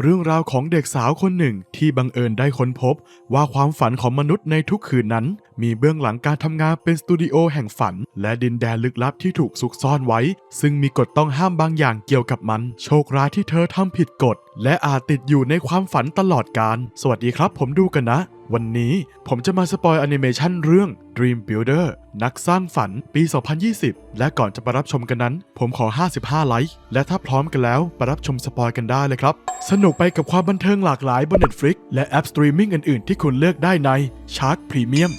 เรื่องราวของเด็กสาวคนหนึ่งที่บังเอิญได้ค้นพบ ว่าความฝันของมนุษย์ในทุกคืนนั้น มีเบื้องหลังการทำงานเป็นสตูดิโอแห่งฝัน และดินแดนลึกลับที่ถูกซุกซ่อนไว้ ซึ่งมีกฎต้องห้ามบางอย่างเกี่ยวกับมัน โชคร้ายที่เธอทำผิดกฎ และอาจติดอยู่ในความฝันตลอดกาลสวัสดีครับ ผมดูกันนะ วันนี้ผมจะมาสปอยแอนิเมชันเรื่อง Dream Builder นักสร้างฝันปี 2020 และก่อนจะไปรับชมกันนั้น ผมขอ 55 ไลค์ และถ้าพร้อมกันแล้วไปรับชมสปอยกันได้เลยครับ สนุกไปกับความบันเทิงหลากหลายบน Netflix และแอปสตรีมมิ่งอื่นๆ ที่คุณเลือกได้ใน Shark Premium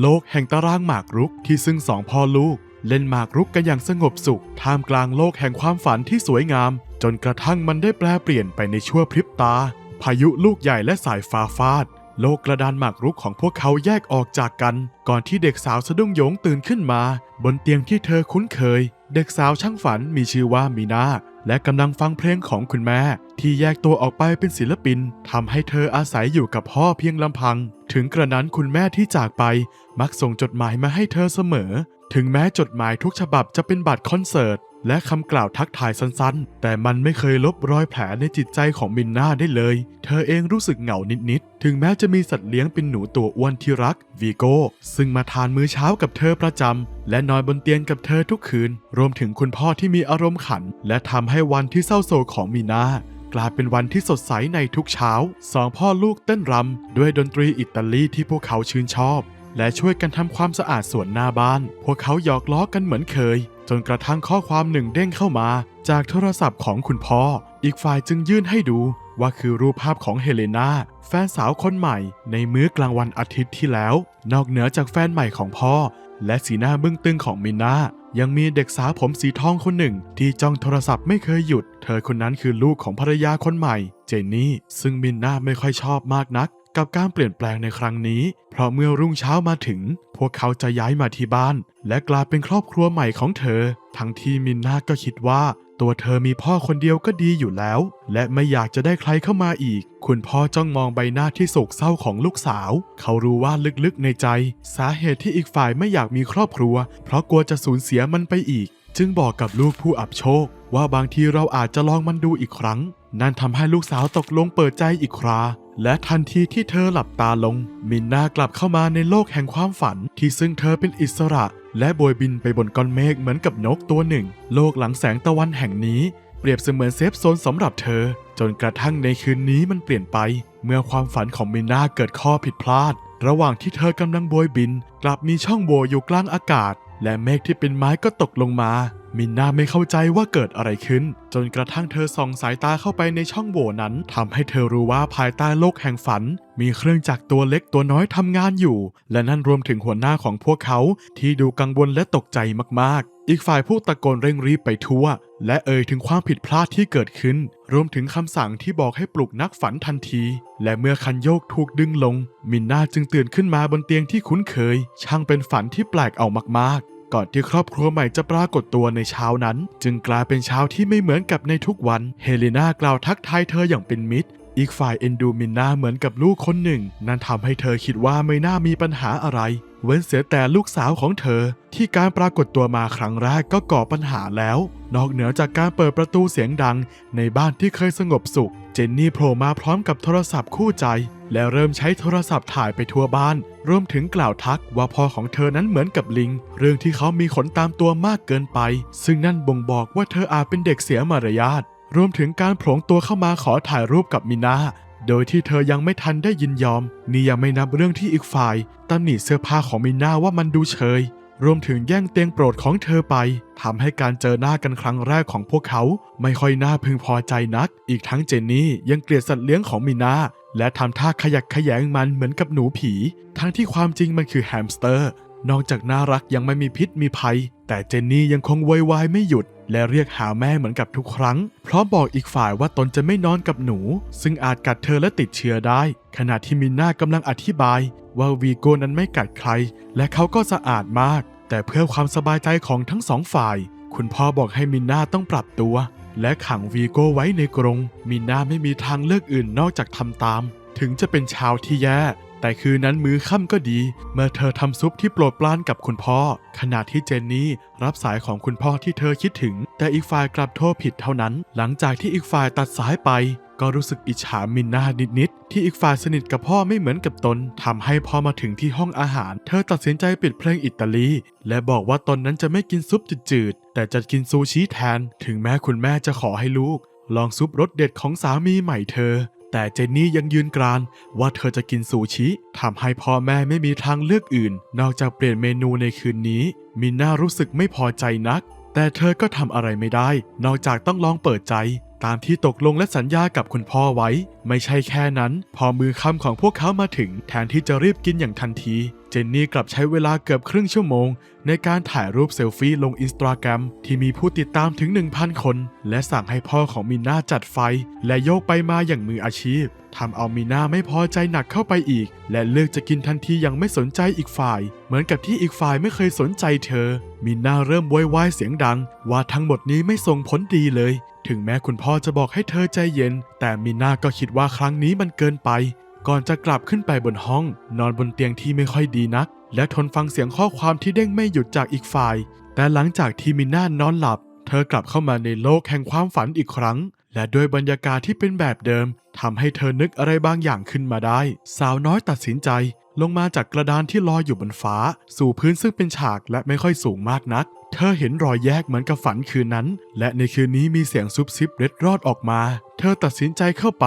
โลกแห่งตารางหมากรุกที่ซึ่งสองพ่อลูก เล่นหมากรุกกันอย่างสงบสุข ท่ามกลางโลกแห่งความฝันที่สวยงาม จนกระทั่งมันได้แปลเปลี่ยนไปในชั่วพริบตา พายุลูกใหญ่และสายฟ้าฟาด โลกกระดานหมากรุกของพวกเขาแยกออกจากกัน ก่อนที่เด็กสาวสะดุ้งโยงตื่นขึ้นมา บนเตียงที่เธอคุ้นเคย เด็กสาวช่างฝันมีชื่อว่ามีนาและกำลังฟังเพลงของคุณแม่ ที่แยกตัวออกไปเป็นศิลปินทำให้เธออาศัยอยู่กับพ่อเพียงลำพัง ถึงกระนั้นคุณแม่ที่จากไป มักส่งจดหมายมาให้เธอเสมอ ถึงแม้จดหมายทุกฉบับจะเป็นบัตรคอนเสิร์ต และคำกล่าวทักทายสั้นๆ แต่มันไม่เคยลบรอยแผลในจิตใจของมินนาได้เลย เธอเองรู้สึกเหงานิดๆ ถึงแม้จะมีสัตว์เลี้ยงเป็นหนูตัวอ้วนที่รัก วีโก้ ซึ่งมาทานมื้อเช้ากับเธอประจำ และนอนบนเตียงกับเธอทุกคืน รวมถึงคุณพ่อที่มีอารมณ์ขัน และทำให้วันที่เศร้าโศกของมีนากลายเป็นวันที่สดใสในทุกเช้า สองพ่อลูกเต้นรำด้วยดนตรีอิตาลีที่พวกเขาชื่นชอบ และช่วยกันทำความสะอาดสวนหน้าบ้าน พวกเขาหยอกล้อกันเหมือนเคย จนกระทั่งข้อความหนึ่งเด้งเข้ามา จากโทรศัพท์ของคุณพ่อ อีกฝ่ายจึงยื่นให้ดู ว่าคือรูปภาพของเฮเลนาแฟนสาวคนใหม่ ในมื้อกลางวันอาทิตย์ที่แล้ว นอกเหนือจากแฟนใหม่ของพ่อ และสีหน้าบึ้งตึงของมินนายังมีเด็กสาวผมสีทองคนหนึ่ง ที่จ้องโทรศัพท์ไม่เคยหยุด เธอคนนั้นคือลูกของภรรยาคนใหม่ เจนนี่ ซึ่งมินนาไม่ค่อยชอบมากนัก กับการเปลี่ยนแปลงในครั้งนี้ เพราะเมื่อรุ่งเช้ามาถึง พวกเขาจะย้ายมาที่บ้าน และกลายเป็นครอบครัวใหม่ของเธอ ทั้งที่มินนาก็คิดว่า ตัวเธอมีพ่อคนเดียวก็ดีอยู่แล้ว และไม่อยากจะได้ใครเข้ามาอีก คุณพ่อจ้องมองใบหน้าที่โศกเศร้าของลูกสาว เขารู้ว่าลึกๆในใจ สาเหตุที่อีกฝ่ายไม่อยากมีครอบครัว เพราะกลัวจะสูญเสียมันไปอีก จึงบอกกับลูกผู้อับโชคว่าบางทีเราอาจจะลองมันดูอีกครั้ง นั่นทำให้ลูกสาวตกลงเปิดใจอีกครา และทันทีที่เธอหลับตาลง มินนากลับเข้ามาในโลกแห่งความฝัน ที่ซึ่งเธอเป็นอิสระ และโบยบินไปบนก้อนเมฆเหมือนกับนกตัวหนึ่ง โลกหลังแสงตะวันแห่งนี้เปรียบเสมือนเซฟโซนสำหรับเธอ จนกระทั่งในคืนนี้มันเปลี่ยนไป เมื่อความฝันของมินนาเกิดข้อผิดพลาด ระหว่างที่เธอกำลังโบยบิน กลับมีช่องโหว่อยู่กลางอากาศ และเมฆที่เป็นไม้ก็ตกลงมา มินนาไม่เข้าใจว่าเกิดอะไรขึ้น จนกระทั่งเธอส่องสายตาเข้าไปในช่องโหว่นั้นทำให้เธอรู้ว่าภายใต้โลกแห่งฝัน มีเครื่องจักรตัวเล็กตัวน้อยทำงานอยู่ และนั่นรวมถึงหัวหน้าของพวกเขา ที่ดูกังวลและตกใจมากๆ อีกฝ่ายผู้ตะโกนเร่งรีบไปทั่ว และเอ่ยถึงความผิดพลาดที่เกิดขึ้น รวมถึงคำสั่งที่บอกให้ปลุกนักฝันทันที และเมื่อคันโยกถูกดึงลง มินนาจึงตื่นขึ้นมาบนเตียงที่คุ้นเคย ช่างเป็นฝันที่แปลกเอามากๆ ก่อนที่ครอบครัวใหม่จะปรากฏตัวในเช้านั้น จึงกลายเป็นเช้าที่ไม่เหมือนกับในทุกวัน เฮเลนากล่าวทักทายเธออย่างเป็นมิตรอีกฝ่ายเอ็นดูมินนาเหมือนกับลูกคนหนึ่ง นั่นทำให้เธอคิดว่าไม่น่ามีปัญหาอะไร เว้นเสียแต่ลูกสาวของเธอ ที่การปรากฏตัวมาครั้งแรกก็ก่อปัญหาแล้ว นอกเหนือจากการเปิดประตูเสียงดัง ในบ้านที่เคยสงบสุข เจนนี่โผล่มาพร้อมกับโทรศัพท์คู่ใจ แล้วเริ่มใช้โทรศัพท์ถ่ายไปทั่วบ้าน รวมถึงกล่าวทักว่าพ่อของเธอนั้นเหมือนกับลิง เรื่องที่เขามีขนตามตัวมากเกินไป ซึ่งนั่นบ่งบอกว่าเธออาจเป็นเด็กเสียมารยาท รวมถึงการโผลงตัวเข้ามาขอถ่ายรูปกับมินาโดยที่เธอยังไม่ทันได้ยินยอม นี่ยังไม่นับเรื่องที่อีกฝ่ายตำหนิเสื้อผ้าของมิน่าว่ามันดูเฉย รวมถึงแย่งเตียงโปรดของเธอไปทำให้การเจอหน้ากันครั้งแรกของพวกเขาไม่ค่อยน่าพึงพอใจนัก อีกทั้งเจนนี่ยังเกลียดสัตว์เลี้ยงของมินาและทำท่าขยักขยงมันเหมือนกับหนูผี ทั้งที่ความจริงมันคือแฮมสเตอร์ นอกจากน่ารักยังไม่มีพิษมีภัย แต่เจนนี่ยังคงโวยวายไม่หยุด และเรียกหาแม่เหมือนกับทุกครั้ง พร้อมบอกอีกฝ่ายว่าตนจะไม่นอนกับหนู ซึ่งอาจกัดเธอและติดเชื้อได้ ขณะที่มินน่ากำลังอธิบาย ว่าวีโก้นั้นไม่กัดใคร และเขาก็สะอาดมาก แต่เพื่อความสบายใจของทั้งสองฝ่าย คุณพ่อบอกให้มินน่าต้องปรับตัว และขังวีโก้ไว้ในกรงมินน่าไม่มีทางเลือกอื่นนอกจากทำตาม ถึงจะเป็นชาวที่แย่ แต่คืนนั้นมื้อค่ำก็ดี เมื่อเธอทำซุปที่โปรดปรานกับคุณพ่อ ขณะที่เจนนี่รับสายของคุณพ่อที่เธอคิดถึง แต่อีกฝ่ายกลับโทรผิดเท่านั้น หลังจากที่อีกฝ่ายตัดสายไป ก็รู้สึกอิจฉามินนานิดๆที่อีกฝ่ายสนิทกับพ่อไม่เหมือนกับตนทำให้พอมาถึงที่ห้องอาหาร เธอตัดสินใจปิดเพลงอิตาลี และบอกว่าตนนั้นจะไม่กินซุปจืดๆแต่จะกินซูชิแทน ถึงแม้คุณแม่จะขอให้ลูกลองซุปรสเด็ดของสามีใหม่เธอ แต่เจนนี่ยังยืนกรานว่าเธอจะกินซูชิทำให้พ่อแม่ไม่มีทางเลือกอื่น นอกจากเปลี่ยนเมนูในคืนนี้ มินน่ารู้สึกไม่พอใจนัก แต่เธอก็ทำอะไรไม่ได้ นอกจากต้องลองเปิดใจ ตามที่ตกลงและสัญญากับคุณพ่อไว้ ไม่ใช่แค่นั้น พอมือค่ำของพวกเขามาถึง แทนที่จะรีบกินอย่างทันที เจนนี่กลับใช้เวลาเกือบครึ่งชั่วโมง ในการถ่ายรูปเซลฟี่ลงอินสตาแกรมที่มีผู้ติดตามถึง 1,000 คน และสั่งให้พ่อของมิน่าจัดไฟ และโยกไปมาอย่างมืออาชีพทำเอามิน่าไม่พอใจหนักเข้าไปอีก และเลือกจะกินทันทีอย่างไม่สนใจอีกฝ่าย เหมือนกับที่อีกฝ่ายไม่เคยสนใจเธอมิน่าเริ่มโวยวายเสียงดัง ว่าทั้งหมดนี้ไม่ส่งผลดีเลย ถึงแม้คุณพ่อจะบอกให้เธอใจเย็น แต่มิน่าก็คิดว่าครั้งนี้มันเกินไป ก่อนจะกลับขึ้นไปบนห้อง นอนบนเตียงที่ไม่ค่อยดีนัก และทนฟังเสียงข้อความที่เด้งไม่หยุดจากอีกฝ่าย แต่หลังจากที่มิน่านอนหลับ เธอกลับเข้ามาในโลกแห่งความฝันอีกครั้ง และด้วยบรรยากาศที่เป็นแบบเดิมทำให้เธอนึกอะไรบางอย่างขึ้นมาได้ สาวน้อยตัดสินใจ ลงมาจากกระดานที่ลอยอยู่บนฟ้า สู่พื้นซึ่งเป็นฉากและไม่ค่อยสูงมากนัก เธอเห็นรอยแยกเหมือนกับฝันคืนนั้น และในคืนนี้มีเสียงซุบซิบเร็ดรอดออกมา เธอตัดสินใจเข้าไป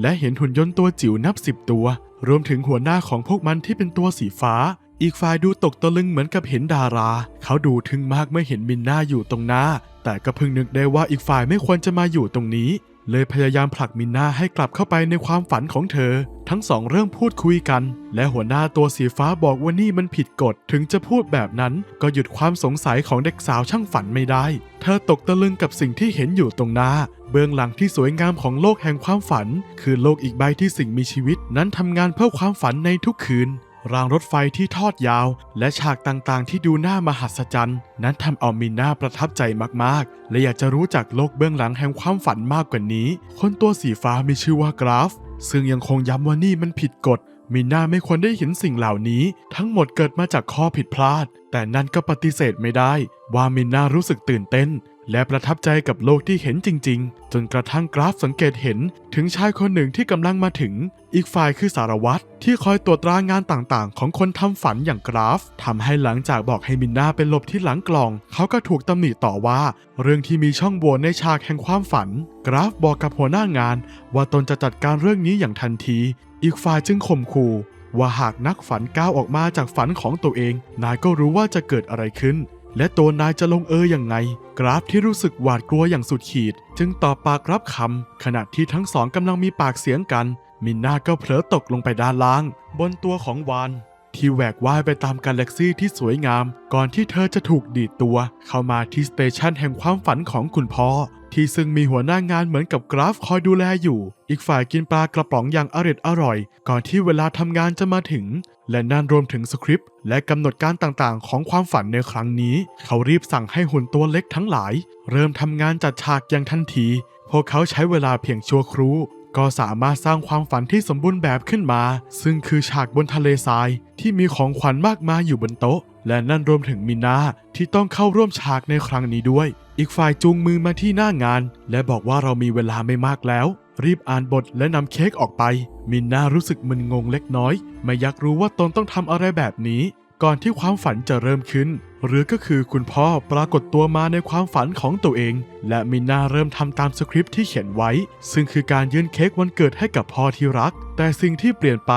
และเห็นหุ่นยนต์ตัวจิ๋วนับสิบตัว รวมถึงหัวหน้าของพวกมันที่เป็นตัวสีฟ้า อีกฝ่ายดูตกตะลึงเหมือนกับเห็นดารา เขาดูทึ่งมากเมื่อเห็นมินน่าอยู่ตรงหน้า แต่ก็พิ่งนึกได้ว่าอีกฝ่ายไม่ควรจะมาอยู่ตรงนี้ เลยพยายามผลักมินน่าให้กลับเข้าไปในความฝันของเธอ ทั้งสองเริ่มพูดคุยกัน และหัวหน้าตัวสีฟ้าบอกว่านี่มันผิดกฎ ถึงจะพูดแบบนั้นก็หยุดความสงสัยของเด็กสาวช่างฝันไม่ได้ เธอตกตะลึงกับสิ่งที่เห็นอยู่ตรงหน้า เบื้องหลังที่สวยงามของโลกแห่งความฝัน คือโลกอีกใบที่สิ่งมีชีวิต นั้นทำงานเพื่อความฝันในทุกคืน รางรถไฟที่ทอดยาว และฉากต่างๆ ที่ดูน่ามหัศจรรย์ นั้นทำเอามินน่าประทับใจมากๆ และอยากจะรู้จักโลกเบื้องหลังแห่งความฝันมากกว่านี้ คนตัวสีฟ้ามีชื่อว่ากราฟ ซึ่งยังคงย้ำว่านี่มันผิดกฎมินน่าไม่ควรได้เห็นสิ่งเหล่านี้ ทั้งหมดเกิดมาจากข้อผิดพลาด แต่นั่นก็ปฏิเสธไม่ได้ ว่ามินน่ารู้สึกตื่นเต้น และประทับใจกับโลกที่เห็นจริง ๆ จนกระทั่งกราฟสังเกตเห็นถึงชายคนหนึ่งที่กำลังมาถึง อีกฝ่ายคือสารวัตรที่คอยตรวจตรางานต่างๆ ของคนทำฝันอย่างกราฟทำให้หลังจากบอกให้มินนาเป็นหลบที่หลังกล่อง เขาก็ถูกตำหนิต่อว่า เรื่องที่มีช่องโหว่ในฉากแห่งความฝัน กราฟบอกกับหัวหน้างาน ว่าตนจะจัดการเรื่องนี้อย่างทันที อีกฝ่ายจึงข่มขู่ว่าหากนักฝันก้าวออกมาจากฝันของตัวเอง นายก็รู้ว่าจะเกิดอะไรขึ้น และตัวนายจะลงเอยอย่างไง กราฟที่รู้สึกหวาดกลัวอย่างสุดขีด จึงตอบปากรับคำขณะที่ทั้งสองกำลังมีปากเสียงกัน มินนาก็เผลอตกลงไปด้านล่าง บนตัวของวานที่แหวกว่ายไปตามกาแล็กซี่ที่สวยงาม ก่อนที่เธอจะถูกดีดตัว เข้ามาที่สเตชันแห่งความฝันของคุณพ่อ ที่ซึ่งมีหัวหน้างานเหมือนกับกราฟคอยดูแลอยู่ อีกฝ่ายกินปลากระป๋องอย่างอร่อยอร่อย ก่อนที่เวลาทำงานจะมาถึง และนั่นรวมถึงสคริปต์และกำหนดการต่างๆ ของความฝันในครั้งนี้ เขารีบสั่งให้หุ่นตัวเล็กทั้งหลาย เริ่มทำงานจัดฉากอย่างทันที พวกเขาใช้เวลาเพียงชั่วครู่ ก็สามารถสร้างความฝันที่สมบูรณ์แบบขึ้นมา ซึ่งคือฉากบนทะเลทราย ที่มีของขวัญมากมายอยู่บนโต๊ะ และนั่นรวมถึงมินาที่ต้องเข้าร่วมฉากในครั้งนี้ด้วย อีกฝ่ายจูงมือมาที่หน้างาน และบอกว่าเรามีเวลาไม่มากแล้ว รีบอ่านบทและนำเค้กออกไป มินนารู้สึกมึนงงเล็กน้อย ไม่อยากรู้ว่าตนต้องทำอะไรแบบนี้ ก่อนที่ความฝันจะเริ่มขึ้น หรือก็คือคุณพ่อปรากฏตัวมาในความฝันของตัวเอง และมินนาเริ่มทำตามสคริปต์ที่เขียนไว้ ซึ่งคือการยื่นเค้กวันเกิดให้กับพ่อที่รัก แต่สิ่งที่เปลี่ยนไป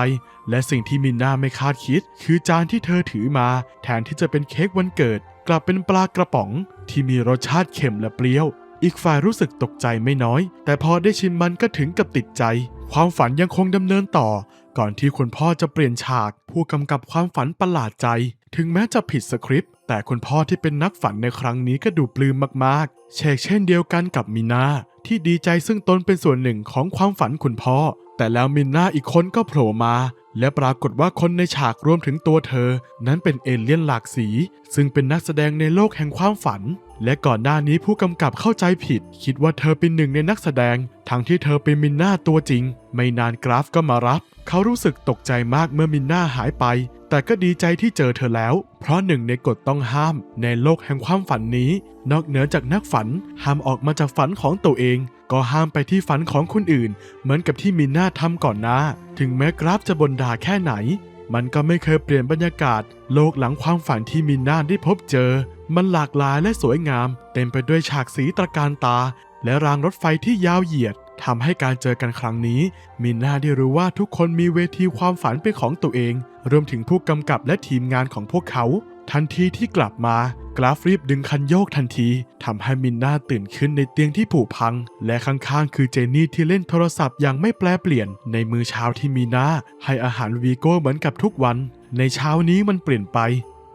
และสิ่งที่มินนาไม่คาดคิด คือจานที่เธอถือมา แทนที่จะเป็นเค้กวันเกิด กลับเป็นปลากระป๋อง ที่มีรสชาติเค็มและเปรี้ยว อีกฝ่ายรู้สึกตกใจไม่น้อย แต่พอได้ชิมมันก็ถึงกับติดใจ ความฝันยังคงดำเนินต่อ ก่อนที่คุณพ่อจะเปลี่ยนฉาก ผู้กำกับความฝันประหลาดใจ ถึงแม้จะผิดสคริปต์ แต่คุณพ่อที่เป็นนักฝันในครั้งนี้ก็ดูปลื้มมากๆเชกเช่นเดียวกันกับมินาที่ดีใจซึ่งตนเป็นส่วนหนึ่งของความฝันคุณพ่อ แต่แล้วมินนาอีกคนก็โผล่มา และปรากฏว่าคนในฉากรวมถึงตัวเธอ นั้นเป็นเอเลี่ยนหลากสี ซึ่งเป็นนักแสดงในโลกแห่งความฝัน และก่อนหน้านี้ผู้กำกับเข้าใจผิด คิดว่าเธอเป็นหนึ่งในนักแสดง ทั้งที่เธอเป็นมินนาตัวจริง ไม่นานกราฟก็มารับ เขารู้สึกตกใจมากเมื่อมินนาหายไป แต่ก็ดีใจที่เจอเธอแล้ว เพราะหนึ่งในกฎต้องห้ามในโลกแห่งความฝันนี้ นอกเหนือจากนักฝันห้ามออกมาจากฝันของตัวเอง ก็ห้ามไปที่ฝันของคนอื่น เหมือนกับที่มินนาทำก่อนหน้า ถึงแม้กราฟจะบนด่าแค่ไหน มันก็ไม่เคยเปลี่ยนบรรยากาศ โลกหลังความฝันที่มินนาได้พบเจอ มันหลากหลายและสวยงาม เต็มไปด้วยฉากสีตระการตา และรางรถไฟที่ยาวเหยียด ทำให้การเจอกันครั้งนี้ มินนาได้รู้ว่าทุกคนมีเวทีความฝันเป็นของตัวเอง รวมถึงผู้กำกับและทีมงานของพวกเขา ทันทีที่กลับมา กราฟรีบดึงคันโยกทันทีทำให้มินนาตื่นขึ้นในเตียงที่ผุพัง และข้างๆ คือเจนนี่ที่เล่นโทรศัพท์อย่างไม่แปลเปลี่ยน ในมือเช้าที่มีนาให้อาหารวีโก้เหมือนกับทุกวัน ในเช้านี้มันเปลี่ยนไป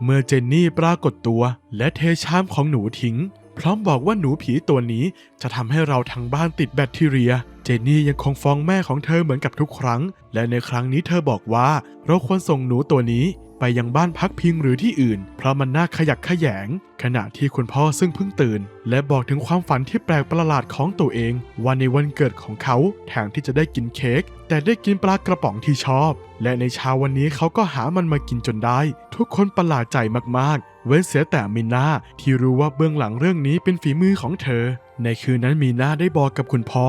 เมื่อเจนนี่ปรากฏตัว และเทชามของหนูทิ้ง พร้อมบอกว่าหนูผีตัวนี้จะทำให้เราทั้งบ้านติดแบคทีเรีย เจนนี่ยังคงฟ้องแม่ของเธอเหมือนกับทุกครั้ง และในครั้งนี้เธอบอกว่า เราควรส่งหนูตัวนี้ ไปยังบ้านพักพิงหรือที่อื่น เพราะมันน่าขยักขยง ขณะที่คุณพ่อซึ่งเพิ่งตื่น และบอกถึงความฝันที่แปลกประหลาดของตัวเองว่าในวันเกิดของเขาแทนที่จะได้กินเค้กแต่ได้กินปลากระป๋องที่ชอบ และในเช้าวันนี้เขาก็หามันมากินจนได้ ทุกคนประหลาดใจมากๆ เว้นเสียแต่มิน่าที่รู้ว่าเบื้องหลังเรื่องนี้เป็นฝีมือของเธอ ในคืนนั้นมีน่าได้บอกกับคุณพ่อ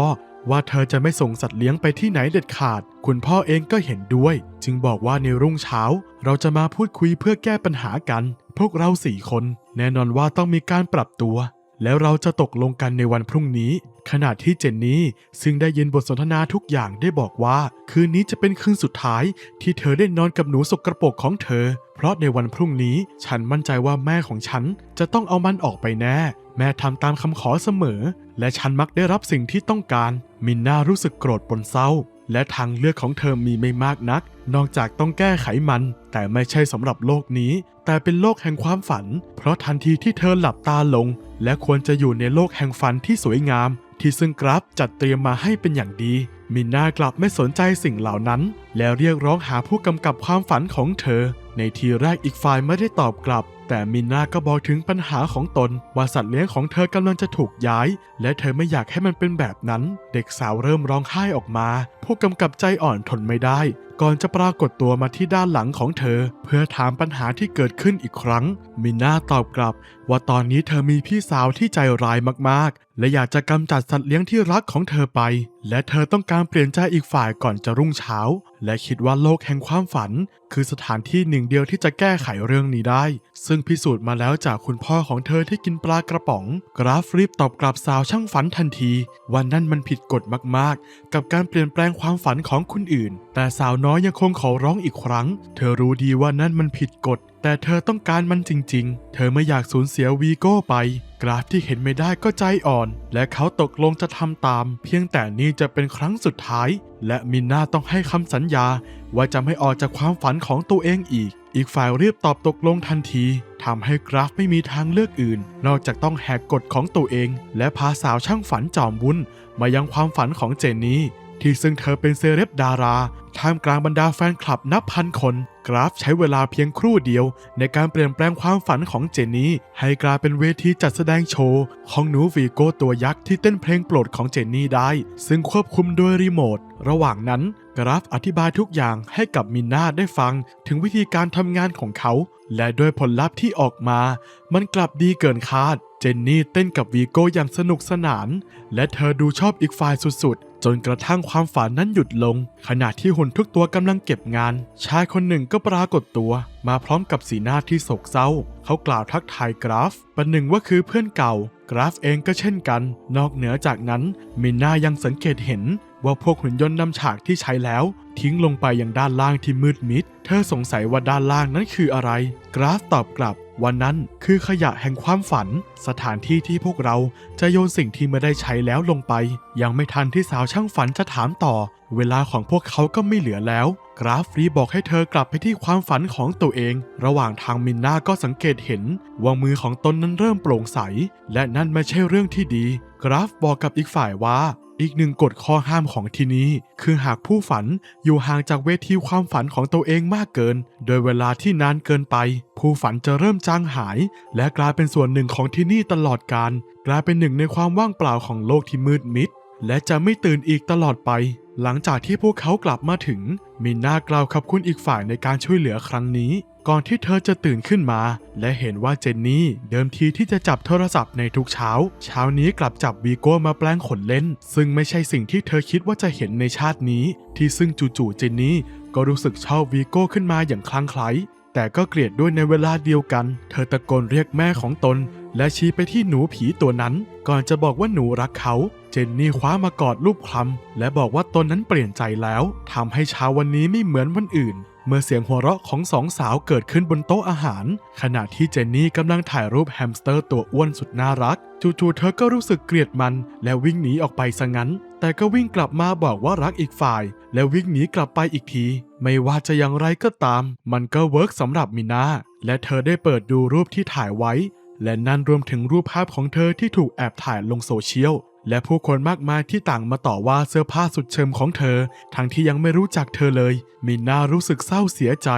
ว่าเธอจะไม่ส่งสัตว์เลี้ยงไปที่ไหนเด็ดขาด คุณพ่อเองก็เห็นด้วย จึงบอกว่าในรุ่งเช้า เราจะมาพูดคุยเพื่อแก้ปัญหากัน พวกเราสี่คน แน่นอนว่าต้องมีการปรับตัว แล้วเราจะตกลงกันในวันพรุ่งนี้ ขณะที่เจนนี่ซึ่งได้ยินบทสนทนาทุกอย่างได้บอกว่า คืนนี้จะเป็นคืนสุดท้ายที่เธอได้นอนกับหนูสกรปรกของเธอ เพราะในวันพรุ่งนี้ฉันมั่นใจว่าแม่ของฉันจะต้องเอามันออกไปแน่ แม่ทำตามคำขอเสมอ และฉันมักได้รับสิ่งที่ต้องการ มินน่ารู้สึกโกรธปนเศร้า และทางเลือกของเธอมีไม่มากนัก นอกจากต้องแก้ไขมัน แต่ไม่ใช่สำหรับโลกนี้ แต่เป็นโลกแห่งความฝัน เพราะทันทีที่เธอหลับตาลง และควรจะอยู่ในโลกแห่งฝันที่สวยงาม ที่ซึ่งกราฟจัดเตรียมมาให้เป็นอย่างดี มินนากลับไม่สนใจสิ่งเหล่านั้น แล้วเรียกร้องหาผู้กำกับความฝันของเธอ ในทีแรกอีกฝ่ายไม่ได้ตอบกลับ แต่มินนาก็บอกถึงปัญหาของตน ว่าสัตว์เลี้ยงของเธอกำลังจะถูกย้าย และเธอไม่อยากให้มันเป็นแบบนั้น เด็กสาวเริ่มร้องไห้ออกมา ผู้กำกับใจอ่อนทนไม่ได้ ก่อนจะปรากฏตัวมาที่ด้านหลังของเธอ เพื่อถามปัญหาที่เกิดขึ้นอีกครั้ง มินนาตอบกลับ ว่าตอนนี้เธอมีพี่สาวที่ใจร้ายมากๆ และอยากจะกำจัดสัตว์เลี้ยงที่รักของเธอไป และเธอต้องการเปลี่ยนใจอีกฝ่ายก่อนจะรุ่งเช้า และคิดว่าโลกแห่งความฝัน คือสถานที่หนึ่งเดียวที่จะแก้ไขเรื่องนี้ได้ ซึ่งพิสูจน์มาแล้วจากคุณพ่อของเธอที่กินปลากระป๋อง กราฟรีบตอบกลับสาวช่างฝันทันทีว่านั่นมันผิดกฎมากๆ กับการเปลี่ยนแปลงความฝันของคนอื่น แต่สาวน้อยอยังคงขอร้องอีกครั้ง เธอรู้ดีว่านั่นมันผิดกฎ แต่เธอต้องการมันจริง ๆ เธอไม่อยากสูญเสียวีโก้ไป กราฟที่เห็นไม่ได้ก็ใจอ่อน และเขาตกลงจะทำตาม เพียงแต่นี่จะเป็นครั้งสุดท้าย และมินนาต้องให้คำสัญญา ว่าจะไม่ออกจากความฝันของตัวเองอีก อีกฝ่ายรีบตอบตกลงทันทีทำให้กราฟไม่มีทางเลือกอื่น นอกจากต้องแหกกฎของตัวเอง และพาสาวช่างฝันจอมบุญมายังความฝันของเจนนี่ ที่ซึ่งเธอเป็นเซเลบดาราท่ามกลางบรรดาแฟนคลับนับพันคน กราฟใช้เวลาเพียงครู่เดียว ในการเปลี่ยนแปลงความฝันของเจนนี่ให้กลายเป็นเวทีจัดแสดงโชว์ ของหนูวีโก้ตัวยักษ์ที่เต้นเพลงโปรดของเจนนี่ได้ ซึ่งควบคุมโดยรีโมท ระหว่างนั้น กราฟอธิบายทุกอย่างให้กับมินนาได้ฟัง ถึงวิธีการทำงานของเขา และด้วยผลลัพธ์ที่ออกมา มันกลับดีเกินคาดเจนนี่เต้นกับวีโก้อย่างสนุกสนาน และเธอดูชอบอีกฝ่ายสุดๆ จนกระทั่งความฝันนั้นหยุดลง ขณะที่หุ่นทุกตัวกำลังเก็บงาน ชายคนหนึ่งก็ปรากฏตัว มาพร้อมกับสีหน้าที่โศกเศร้า เขากล่าวทักทายกราฟประหนึ่งว่าคือเพื่อนเก่า กราฟเองก็เช่นกัน นอกเหนือจากนั้นมินนายังสังเกตเห็นว่าพวกหุ่นยนต์นำฉากที่ใช้แล้ว ทิ้งลงไปยังด้านล่างที่มืดมิด เธอสงสัยว่าด้านล่างนั้นคืออะไร กราฟตอบกลับ วันนั้นคือขยะแห่งความฝัน สถานที่ที่พวกเราจะโยนสิ่งที่ไม่ได้ใช้แล้วลงไป ยังไม่ทันที่สาวช่างฝันจะถามต่อ เวลาของพวกเขาก็ไม่เหลือแล้ว กราฟรีบอกให้เธอกลับไปที่ความฝันของตัวเอง ระหว่างทางมินนาก็สังเกตเห็น ว่ามือของตนนั้นเริ่มโปร่งใส และนั่นไม่ใช่เรื่องที่ดี กราฟบอกกับอีกฝ่ายว่า อีกหนึ่งกฎข้อห้ามของที่นี้ คือหากผู้ฝันอยู่ห่างจากเวทีความฝันของตัวเองมากเกิน โดยเวลาที่นานเกินไป ผู้ฝันจะเริ่มจางหาย และกลายเป็นส่วนหนึ่งของที่นี่ตลอดการ กลายเป็นหนึ่งในความว่างเปล่าของโลกที่มืดมิด และจะไม่ตื่นอีกตลอดไป หลังจากที่พวกเขากลับมาถึง มินนากล่าวขอบคุณอีกฝ่ายในการช่วยเหลือครั้งนี้ ก่อนที่เธอจะตื่นขึ้นมา และเห็นว่าเจนนี่เดิมทีที่จะจับโทรศัพท์ในทุกเช้า เช้านี้กลับจับวีโก้มาแปลงขนเล่น ซึ่งไม่ใช่สิ่งที่เธอคิดว่าจะเห็นในชาตินี้ ที่ซึ่งจู่ๆเจนนี่ก็รู้สึกชอบวีโก้ขึ้นมาอย่างคลั่งไคล้แต่ก็เกลียดด้วยในเวลาเดียวกัน เธอตะโกนเรียกแม่ของตน และชี้ไปที่หนูผีตัวนั้น ก่อนจะบอกว่าหนูรักเขา เจนนี่คว้ามากอดรูปคลำและบอกว่าตนนั้นเปลี่ยนใจแล้วทำให้เช้าวันนี้ไม่เหมือนวันอื่น เมื่อเสียงหัวเราะของสองสาวเกิดขึ้นบนโต๊ะอาหาร ขณะที่เจนนี่กำลังถ่ายรูปแฮมสเตอร์ตัวอ้วนสุดน่ารัก จู่ๆเธอก็รู้สึกเกลียดมัน และวิ่งหนีออกไปซะงั้น แต่ก็วิ่งกลับมาบอกว่ารักอีกฝ่าย และวิ่งหนีกลับไปอีกที ไม่ว่าจะอย่างไรก็ตาม มันก็เวิร์กสำหรับมินาและเธอได้เปิดดูรูปที่ถ่ายไว้และนั่นรวมถึงรูปภาพของเธอที่ถูกแอบถ่ายลงโซเชียล และผู้คนมากมายที่ต่างมาต่อว่าเสื้อผ้าสุดเชิมของเธอ ทั้งที่ยังไม่รู้จักเธอเลย มิน่ารู้สึกเศร้าเสียใจ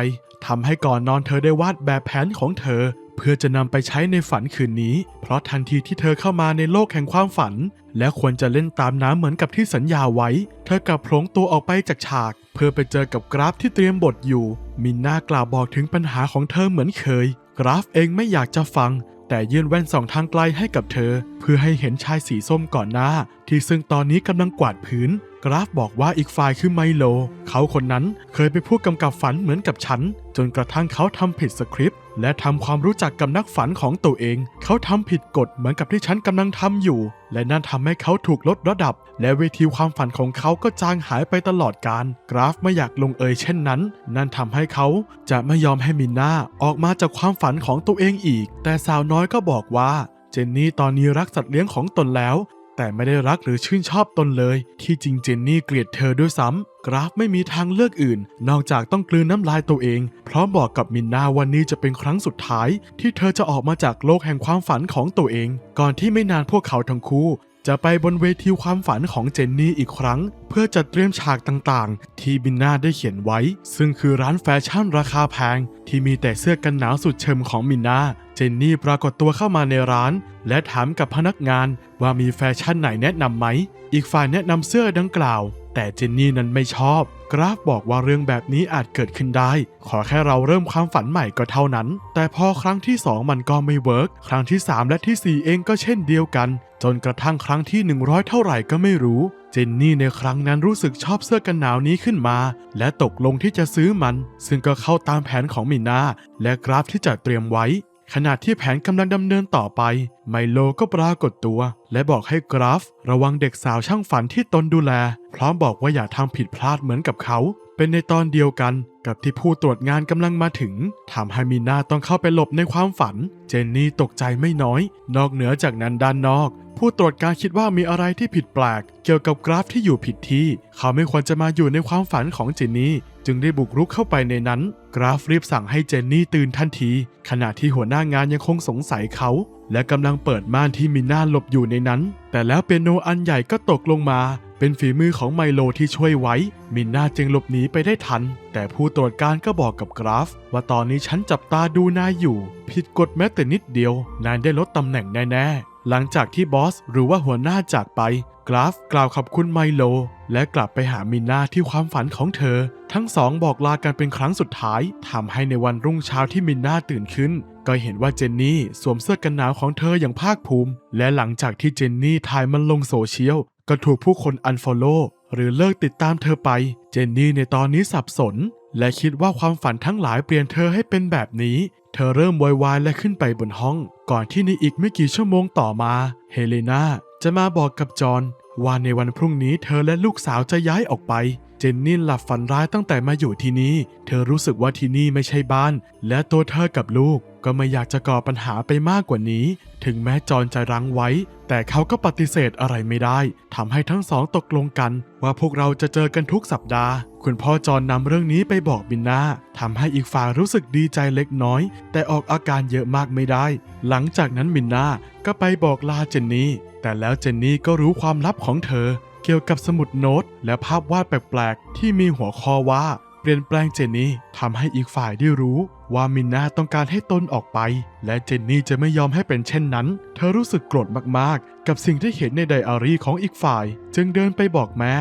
ทำให้ก่อนนอนเธอได้วาดแบบแผนของเธอ เพื่อจะนำไปใช้ในฝันคืนนี้ เพราะทันทีที่เธอเข้ามาในโลกแห่งความฝัน และควรจะเล่นตามน้ำเหมือนกับที่สัญญาไว้ เธอกลับโผลงตัวออกไปจากฉาก เพื่อไปเจอกับกราฟที่เตรียมบทอยู่ มินน่ากล่าวบอกถึงปัญหาของเธอเหมือนเคย กราฟเองไม่อยากจะฟัง แต่ยื่นแว่นสองทางไกลให้กับเธอ เพื่อให้เห็นชายสีส้มก่อนหน้า ที่ซึ่งตอนนี้กำลังกวาดพื้น กราฟบอกว่าอีกฝ่ายคือไมโล เขาคนนั้นเคยเป็นผู้กำกับฝันเหมือนกับฉัน จนกระทั่งเขาทำผิดสคริปต์และทำความรู้จักกับนักฝันของตัวเอง เขาทำผิดกฎเหมือนกับที่ฉันกำลังทำอยู่ และนั่นทำให้เขาถูกลดระดับ และเวทีความฝันของเขาก็จางหายไปตลอดการ กราฟไม่อยากลงเอยเช่นนั้น นั่นทำให้เขาจะไม่ยอมให้มินนาออกมาจากความฝันของตัวเองอีก แต่สาวน้อยก็บอกว่า เจนนี่ตอนนี้รักสัตว์เลี้ยงของตนแล้ว แต่ไม่ได้รักหรือชื่นชอบตนเลย ที่จริงเจนนี่เกลียดเธอด้วยซ้ำ กราฟไม่มีทางเลือกอื่น นอกจากต้องกลืนน้ำลายตัวเองพร้อมบอกกับมินนาวันนี้จะเป็นครั้งสุดท้าย ที่เธอจะออกมาจากโลกแห่งความฝันของตัวเอง ก่อนที่ไม่นานพวกเขาทั้งคู่ จะไปบนเวทีความฝันของเจนนี่อีกครั้ง เพื่อจัดเตรียมฉากต่างๆ ที่บินนาได้เขียนไว้ ซึ่งคือร้านแฟชั่นราคาแพง ที่มีแต่เสื้อกันหนาวสุดเชิมของมินนา เจนนี่ปรากฏตัวเข้ามาในร้าน และถามกับพนักงานว่ามีแฟชั่นไหนแนะนำไหม อีกฝ่ายแนะนำเสื้อดังกล่าว แต่เจนนี่นั้นไม่ชอบ กราฟบอกว่าเรื่องแบบนี้อาจเกิดขึ้นได้ ขอแค่เราเริ่มความฝันใหม่ก็เท่านั้น แต่พอครั้งที่ 2 มันก็ไม่เวิร์กครั้งที่ 3 และทีสี่4 เองก็เช่นเดียวกัน จนกระทั่งครั้งที่ 100 เท่าไหร่ก็ไม่รู้เจนนี่ในครั้งนั้นรู้สึกชอบเสื้อกันหนาวนี้ขึ้นมา และตกลงที่จะซื้อมัน ซึ่งก็เข้าตามแผนของมินาและกราฟที่จัดเตรียมไว้ ขณะที่แผนกำลังดำเนินต่อไป ไมโลก็ปรากฏตัว และบอกให้กราฟ ระวังเด็กสาวช่างฝันที่ตนดูแล พร้อมบอกว่าอย่าทำผิดพลาดเหมือนกับเขา เป็นในตอนเดียวกันกับที่ผู้ตรวจงานกำลังมาถึงทำให้มีนาต้องเข้าไปหลบในความฝัน เจนนี่ตกใจไม่น้อย นอกเหนือจากนั้นด้านนอก ผู้ตรวจการคิดว่ามีอะไรที่ผิดแปลก เกี่ยวกับกราฟที่อยู่ผิดที่ เขาไม่ควรจะมาอยู่ในความฝันของเจนนี่ จึงได้บุกรุกเข้าไปในนั้น กราฟรีบสั่งให้เจนนี่ตื่นทันที ขณะที่หัวหน้างานยังคงสงสัยเขา และกำลังเปิดม่านที่มิน่าหลบอยู่ในนั้น แต่แล้วเปียโนอันใหญ่ก็ตกลงมา เป็นฝีมือของไมโลที่ช่วยไว้ มิน่าจึงหลบหนีไปได้ทัน แต่ผู้ตรวจการก็บอกกับกราฟ ว่าตอนนี้ฉันจับตาดูนายอยู่ ผิดกฎแม้แต่นิดเดียวนายได้ลดตำแหน่งแน่ๆ หลังจากที่บอสหรือว่าหัวหน้าจากไป กราฟกล่าวขอบคุณไมโล และกลับไปหามิน่าที่ความฝันของเธอ ทั้งสองบอกลากันเป็นครั้งสุดท้ายทำให้ในวันรุ่งเช้าที่มิน่าตื่นขึ้น ก็เห็นว่าเจนนี่สวมเสื้อกันหนาวของเธออย่างภาคภูมิ และหลังจากที่เจนนี่ถ่ายมันลงโซเชียลก็ถูกผู้คนอันฟอลโล่หรือเลิกติดตามเธอไป เจนนี่ในตอนนี้สับสน และคิดว่าความฝันทั้งหลายเปลี่ยนเธอให้เป็นแบบนี้ เธอเริ่มโวยวายและขึ้นไปบนห้อง ก่อนที่ในอีกไม่กี่ชั่วโมงต่อมา เฮเลนาจะมาบอกกับจอห์น ว่าในวันพรุ่งนี้เธอและลูกสาวจะย้ายออกไป เจนนี่หลับฝันร้ายตั้งแต่มาอยู่ที่นี่ เธอรู้สึกว่าที่นี่ไม่ใช่บ้าน และตัวเธอกับลูกก็ไม่อยากจะก่อปัญหาไปมากกว่านี้ ถึงแม้จอห์นจะรั้งไว้ แต่เขาก็ปฏิเสธอะไรไม่ได้ ทำให้ทั้งสองตกลงกัน ว่าพวกเราจะเจอกันทุกสัปดาห์ คุณพ่อจอห์นนำเรื่องนี้ไปบอกบินนาทำให้อีกฝ่ายรู้สึกดีใจเล็กน้อย แต่ออกอาการเยอะมากไม่ได้ หลังจากนั้นบินนาก็ไปบอกลาเจนนี่ แต่แล้วเจนนี่ก็รู้ความลับของเธอ เกี่ยวกับสมุดโน้ต และภาพวาดแปลกๆ ที่มีหัวข้อว่า เปลี่ยนแปลงเจนนี่ทำให้อีกฝ่ายได้รู้ ว่ามินนาต้องการให้ตนออกไป และเจนนี่จะไม่ยอมให้เป็นเช่นนั้น เธอรู้สึกโกรธมากๆ กับสิ่งที่เห็นในไดอารี่ของอีกฝ่าย จึงเดินไปบอกแม่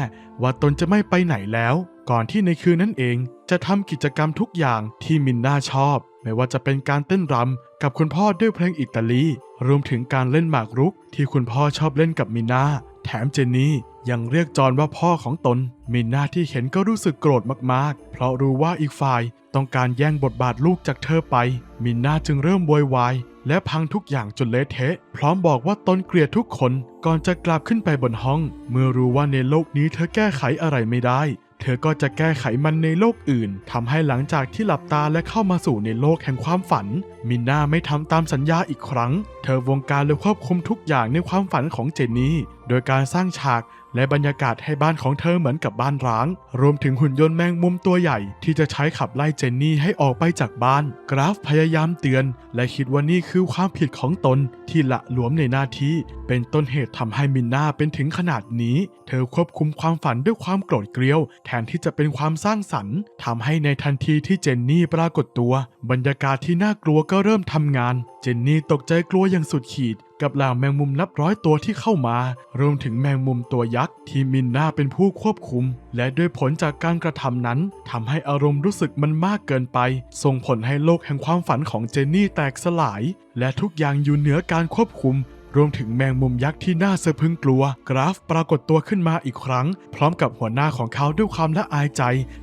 ว่าตนจะไม่ไปไหนแล้ว ก่อนที่ในคืนนั้นเอง จะทำกิจกรรมทุกอย่างที่มินน่าชอบ ไม่ว่าจะเป็นการเต้นรำกับคุณพ่อด้วยเพลงอิตาลี รวมถึงการเล่นหมากรุกที่คุณพ่อชอบเล่นกับมินนาแถมเจนนี่ยังเรียกจอนว่าพ่อของตน มินนาที่เห็นก็รู้สึกโกรธมากๆ เพราะรู้ว่าอีกฝ่ายต้องการแย่งบทบาทลูกจากเธอไป มินนาจึงเริ่มโวยวายและพังทุกอย่างจนเละเทะ พร้อมบอกว่าตนเกลียดทุกคนก่อนจะกลับขึ้นไปบนห้อง เมื่อรู้ว่าในโลกนี้เธอแก้ไขอะไรไม่ได้ เธอก็จะแก้ไขมันในโลกอื่นทำให้หลังจากที่หลับตาและเข้ามาสู่ในโลกแห่งความฝัน มินนาไม่ทำตามสัญญาอีกครั้ง เธอวงการและควบคุมทุกอย่างในความฝันของเจนนี่ โดยการสร้างฉาก และบรรยากาศให้บ้านของเธอเหมือนกับบ้านร้าง รวมถึงหุ่นยนต์แมงมุมตัวใหญ่ ที่จะใช้ขับไล่เจนนี่ให้ออกไปจากบ้าน กราฟพยายามเตือน และคิดว่านี่คือความผิดของตนที่ละหลวมในหน้าที่ เป็นต้นเหตุทำให้มินนาเป็นถึงขนาดนี้ เธอควบคุมความฝันด้วยความโกรธเกรียว แทนที่จะเป็นความสร้างสรรค์ทำให้ในทันทีที่เจนนี่ปรากฏตัว บรรยากาศที่น่ากลัวก็เริ่มทำงาน เจนนี่ตกใจกลัวอย่างสุดขีด กับเหล่าแมงมุมนับร้อยตัวที่เข้ามารวมถึงแมงมุมตัวยักษ์ที่มินนาเป็นผู้ควบคุม และด้วยผลจากการกระทำนั้นทำให้อารมณ์รู้สึกมันมากเกินไป ส่งผลให้โลกแห่งความฝันของเจนนี่แตกสลาย และทุกอย่างอยู่เหนือการควบคุม รวมถึงแมงมุมยักษ์ที่น่าสะพึงกลัว กราฟปรากฏตัวขึ้นมาอีกครั้ง พร้อมกับหัวหน้าของเขาด้วยความละอายใจ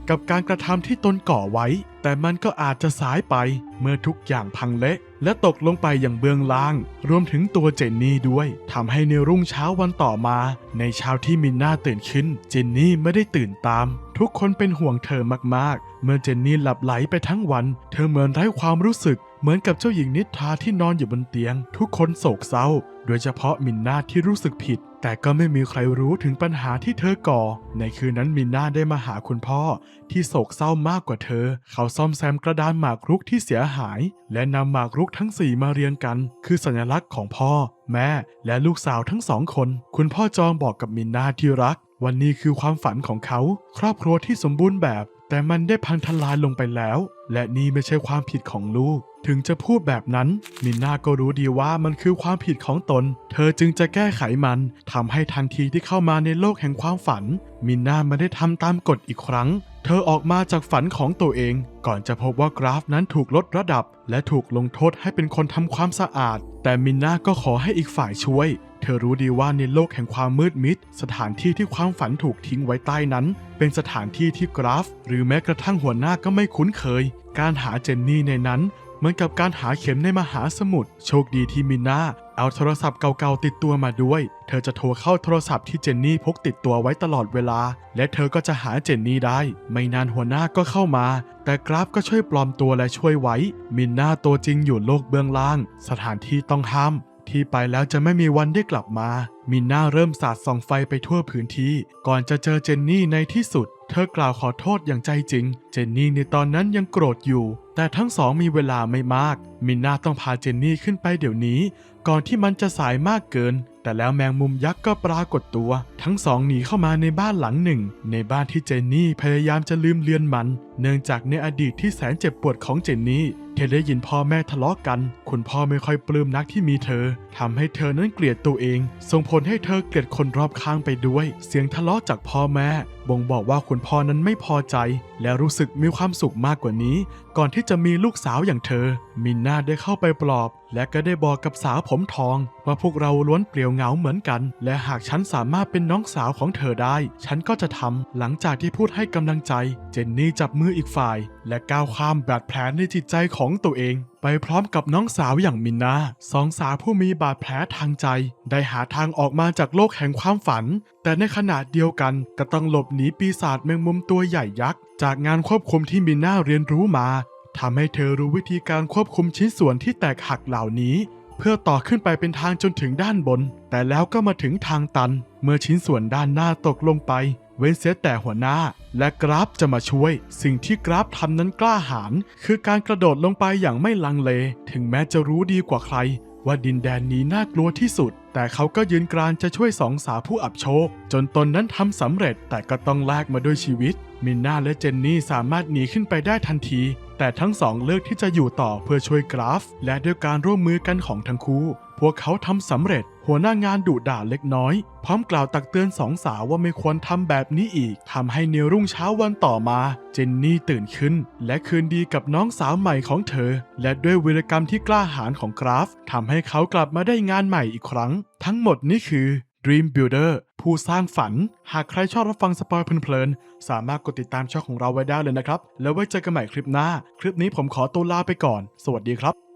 กับการกระทำที่ตนก่อไว้ แต่มันก็อาจจะสายไป เมื่อทุกอย่างพังเละและตกลงไปอย่างเบื้องล่าง รวมถึงตัวเจนนี่ด้วยทำให้ในรุ่งเช้าวันต่อมา ในเช้าที่มินนาตื่นขึ้น เจนนี่ไม่ได้ตื่นตาม ทุกคนเป็นห่วงเธอมากๆ เมื่อเจนนี่หลับไหลไปทั้งวัน เธอเหมือนไร้ความรู้สึก เหมือนกับเจ้าหญิงนิทราที่นอนอยู่บนเตียง ทุกคนโศกเศร้า โดยเฉพาะมินนาที่รู้สึกผิด แต่ก็ไม่มีใครรู้ถึงปัญหาที่เธอก่อ ในคืนนั้นมินนาได้มาหาคุณพ่อ ที่โศกเศร้ามากกว่าเธอ เขาซ่อมแซมกระดานหมากรุกที่เสียหาย และนำหมากรุกทั้งสี่มาเรียงกัน คือสัญลักษณ์ของพ่อ แม่และลูกสาวทั้งสองคน คุณพ่อจองบอกกับมินนาที่รัก วันนี้คือความฝันของเขา ครอบครัวที่สมบูรณ์แบบ แต่มันได้พังทลายลงไปแล้ว และนี่ไม่ใช่ความผิดของลูก ถึงจะพูดแบบนั้น มินนาก็รู้ดีว่ามันคือความผิดของตน เธอจึงจะแก้ไขมันทำให้ทันทีที่เข้ามาในโลกแห่งความฝัน มินนาไม่ได้ทำตามกฎอีกครั้ง เธอออกมาจากฝันของตัวเอง ก่อนจะพบว่ากราฟนั้นถูกลดระดับ และถูกลงโทษให้เป็นคนทำความสะอาด แต่มินนาก็ขอให้อีกฝ่ายช่วย เธอรู้ดีว่าในโลกแห่งความมืดมิด สถานที่ที่ความฝันถูกทิ้งไว้ใต้นั้น เป็นสถานที่ที่กราฟ หรือแม้กระทั่งหัวหน้าก็ไม่คุ้นเคย การหาเจนนี่ในนั้น เหมือนกับการหาเข็มในมหาสมุทรโชคดีที่มินนาเอาโทรศัพท์เก่าๆติดตัวมาด้วย เธอจะโทรเข้าโทรศัพท์ที่เจนนี่พกติดตัวไว้ตลอดเวลา และเธอก็จะหาเจนนี่ได้ ไม่นานหัวหน้าก็เข้ามา แต่กราฟก็ช่วยปลอมตัวและช่วยไว้ มินนาตัวจริงอยู่โลกเบื้องล่าง สถานที่ต้องห้ามที่ไปแล้วจะไม่มีวันได้กลับมา มินนาเริ่มสาดส่องไฟไปทั่วพื้นที่ ก่อนจะเจอเจนนี่ในที่สุด เธอกล่าวขอโทษอย่างใจจริง เจนนี่ในตอนนั้นยังโกรธอยู่ แต่ทั้งสองมีเวลาไม่มาก มินนาต้องพาเจนนี่ขึ้นไปเดี๋ยวนี้ ก่อนที่มันจะสายมากเกิน แต่แล้วแมงมุมยักษ์ก็ปรากฏตัว ทั้งสองหนีเข้ามาในบ้านหลังหนึ่ง ในบ้านที่เจนนี่พยายามจะลืมเลือนมันเนื่องจากในอดีตที่แสนเจ็บปวดของเจนนี่เธอได้ยินพ่อแม่ทะเลาะกัน คุณพ่อไม่ค่อยปลื้มนักที่มีเธอทำให้เธอนั้นเกลียดตัวเอง ส่งผลให้เธอเกลียดคนรอบข้างไปด้วย เสียงทะเลาะจากพ่อแม่ บ่งบอกว่าคุณพ่อนั้นไม่พอใจ และรู้สึกมีความสุขมากกว่านี้ ก่อนที่จะมีลูกสาวอย่างเธอ มินนาได้เข้าไปปลอบ และก็ได้บอกกับสาวผมทอง ว่าพวกเราล้วนเปลี่ยวเหงาเหมือนกัน และหากฉันสามารถเป็นน้องสาวของเธอได้ ฉันก็จะทำหลังจากที่พูดให้กำลังใจ เจนนี่จับมือืออีกฝ่าย และก้าวข้ามบาดแผลในจิตใจของตัวเอง ไปพร้อมกับน้องสาวอย่างมินนาสองสาวผู้มีบาดแผลทางใจ ได้หาทางออกมาจากโลกแห่งความฝัน แต่ในขณะเดียวกันก็ต้องหลบหนีปีศาจแมงมุมตัวใหญ่ยักษ์ จากงานควบคุมที่มินนาเรียนรู้มาทำให้เธอรู้วิธีการควบคุมชิ้นส่วนที่แตกหักเหล่านี้ เพื่อต่อขึ้นไปเป็นทางจนถึงด้านบน แต่แล้วก็มาถึงทางตัน เมื่อชิ้นส่วนด้านหน้าตกลงไป เว้นเสียแต่หัวหน้า และกราฟจะมาช่วย สิ่งที่กราฟทำนั้นกล้าหาญคือการกระโดดลงไปอย่างไม่ลังเล ถึงแม้จะรู้ดีกว่าใคร ว่าดินแดนนี้น่ากลัวที่สุด แต่เขาก็ยืนกรานจะช่วยสองสาวผู้อับโชค จนตนนั้นทำสำเร็จแต่ก็ต้องแลกมาด้วยชีวิต มินนาและเจนนี่สามารถหนีขึ้นไปได้ทันที แต่ทั้งสองเลือกที่จะอยู่ต่อเพื่อช่วยกราฟ และด้วยการร่วมมือกันของทั้งคู่ พวกเขาทำสำเร็จ หัวหน้างานดุด่าเล็กน้อย พร้อมกล่าวตักเตือนสองสาวว่าไม่ควรทำแบบนี้อีกทำให้ในรุ่งเช้าวันต่อมา เจนนี่ตื่นขึ้น และคืนดีกับน้องสาวใหม่ของเธอ และด้วยวีรกรรมที่กล้าหาญของกราฟทำให้เขากลับมาได้งานใหม่อีกครั้ง ทั้งหมดนี้คือ Dream Builder ผู้สร้างฝัน หากใครชอบรับฟังสปอยเพลินๆ สามารถกดติดตามช่องของเราไว้ได้เลยนะครับ แล้วไว้เจอกันใหม่คลิปหน้า คลิปนี้ผมขอตัวลาไปก่อน สวัสดีครับ